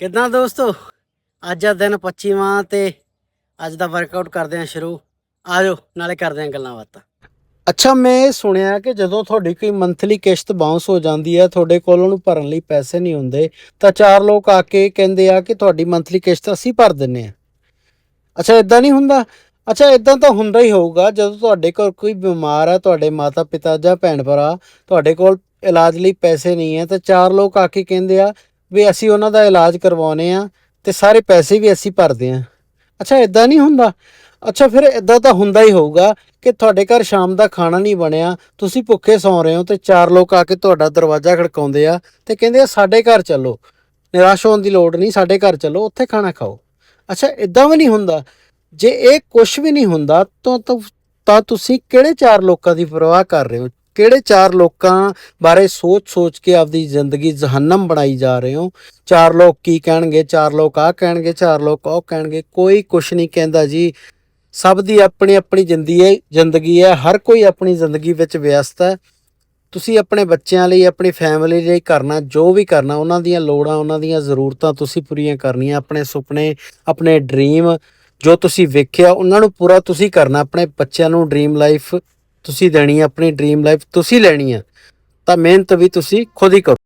ਕਿੱਦਾਂ ਦੋਸਤੋ? ਅੱਜ ਦਾ ਦਿਨ 25ਵਾਂ ਤੇ ਅੱਜ ਦਾ ਵਰਕਆਊਟ ਕਰਦੇ ਹਾਂ ਸ਼ੁਰੂ। ਆ ਨਾਲੇ ਕਰਦੇ ਹਾਂ ਗੱਲਾਂ ਬਾਤਾਂ। ਅੱਛਾ, ਮੈਂ ਇਹ ਸੁਣਿਆ ਕਿ ਜਦੋਂ ਤੁਹਾਡੀ ਕੋਈ ਮੰਥਲੀ ਕਿਸ਼ਤ ਬਾਉਂਸ ਹੋ ਜਾਂਦੀ ਹੈ, ਤੁਹਾਡੇ ਕੋਲ ਉਹਨੂੰ ਭਰਨ ਲਈ ਪੈਸੇ ਨਹੀਂ ਹੁੰਦੇ, ਤਾਂ ਚਾਰ ਲੋਕ ਆ ਕੇ ਕਹਿੰਦੇ ਆ ਕਿ ਤੁਹਾਡੀ ਮੰਥਲੀ ਕਿਸ਼ਤ ਅਸੀਂ ਭਰ ਦਿੰਨੇ ਆ ਅੱਛਾ ਇਦਾਂ ਨਹੀਂ ਹੁੰਦਾ? ਅੱਛਾ ਇਦਾਂ ਤਾਂ ਹੁੰਦਾ ਹੀ ਹੋਊਗਾ, ਜਦੋਂ ਤੁਹਾਡੇ ਕੋਲ ਕੋਈ ਬਿਮਾਰ ਆ, ਤੁਹਾਡੇ ਮਾਤਾ ਪਿਤਾ ਜਾਂ ਭੈਣ ਭਰਾ ਤੁਹਾਡੇ ਕੋਲ ਇਲਾਜ ਲਈ ਪੈਸੇ ਨਹੀਂ ਹੈ, ਤਾਂ ਚਾਰ ਲੋਕ ਆ ਕੇ ਕਹਿੰਦੇ ਆ ਵੀ ਅਸੀਂ ਉਹਨਾਂ ਦਾ ਇਲਾਜ ਕਰਵਾਉਨੇ ਆ ਤੇ ਸਾਰੇ ਪੈਸੇ ਵੀ ਅਸੀਂ ਭਰਦੇ ਆ। ਅੱਛਾ ਇਦਾਂ ਨਹੀਂ ਹੁੰਦਾ? ਅੱਛਾ, ਫਿਰ ਇਦਾਂ ਤਾਂ ਹੁੰਦਾ ਹੀ ਹੋਊਗਾ ਕਿ ਤੁਹਾਡੇ ਘਰ ਸ਼ਾਮ ਦਾ ਖਾਣਾ ਨਹੀਂ ਬਣਿਆ, ਤੁਸੀਂ ਭੁੱਖੇ ਸੌਂ ਰਹੇ ਹੋ ਤੇ ਚਾਰ ਲੋਕ ਆ ਕੇ ਤੁਹਾਡਾ ਦਰਵਾਜ਼ਾ ਖੜਕਾਉਂਦੇ ਆ ਤੇ ਕਹਿੰਦੇ ਆ, ਸਾਡੇ ਘਰ ਚੱਲੋ। ਨਿਰਾਸ਼ ਹੋਣ ਦੀ ਲੋੜ ਨਹੀਂ, ਸਾਡੇ ਘਰ ਚੱਲੋ, ਉੱਥੇ ਖਾਣਾ ਖਾਓ। ਅੱਛਾ ਇਦਾਂ ਵੀ ਨਹੀਂ ਹੁੰਦਾ? ਜੇ ਇਹ ਕੁਝ ਵੀ ਨਹੀਂ ਹੁੰਦਾ, ਤਾਂ ਤਾਂ- ਤਾਂ ਤੁਸੀਂ ਕਿਹੜੇ ਚਾਰ ਲੋਕਾਂ ਦੀ ਪਰਵਾਹ ਕਰ ਰਹੇ ਹੋ? ਕਿਹੜੇ ਚਾਰ ਲੋਕਾਂ ਬਾਰੇ ਸੋਚ-ਸੋਚ ਕੇ ਆਪਦੀ ਜ਼ਿੰਦਗੀ ਜਹੰਨਮ ਬਣਾਈ ਜਾ ਰਹੇ ਹੋ? ਚਾਰ ਲੋਕ ਕੀ ਕਹਿਣਗੇ? ਚਾਰ ਲੋਕ ਆ ਕਹਿਣਗੇ, ਚਾਰ ਲੋਕ ਉਹ ਕਹਿਣਗੇ। ਕੋਈ ਕੁਛ ਨਹੀਂ ਕਹਿੰਦਾ ਜੀ। ਸਭ ਦੀ ਆਪਣੀ ਆਪਣੀ ਜ਼ਿੰਦਗੀ ਹੈ ਜ਼ਿੰਦਗੀ ਹੈ। ਹਰ ਕੋਈ ਆਪਣੀ ਜ਼ਿੰਦਗੀ ਵਿੱਚ ਵਿਅਸਤ ਹੈ। ਤੁਸੀਂ ਆਪਣੇ ਬੱਚਿਆਂ ਲਈ, ਆਪਣੀ ਫੈਮਿਲੀ ਲਈ ਕਰਨਾ, ਜੋ ਵੀ ਕਰਨਾ, ਉਹਨਾਂ ਦੀਆਂ ਲੋੜਾਂ, ਉਹਨਾਂ ਦੀਆਂ ਜ਼ਰੂਰਤਾਂ ਤੁਸੀਂ ਪੂਰੀਆਂ ਕਰਨੀਆਂ। ਆਪਣੇ ਸੁਪਨੇ, ਆਪਣੇ ਡ੍ਰੀਮ ਜੋ ਤੁਸੀਂ ਵੇਖਿਆ, ਉਹਨਾਂ ਨੂੰ ਪੂਰਾ ਤੁਸੀਂ ਕਰਨਾ। ਆਪਣੇ ਬੱਚਿਆਂ ਨੂੰ ਡ੍ਰੀਮ ਲਾਈਫ ਤੁਸੀਂ ਦੇਣੀ ਹੈ ਆਪਣੀ ਡ੍ਰੀਮ ਲਾਈਫ ਤੁਸੀਂ ਲੈਣੀ ਹੈ ਤਾਂ ਮਿਹਨਤ ਵੀ ਤੁਸੀਂ ਖੁਦ ਹੀ ਕਰੋ।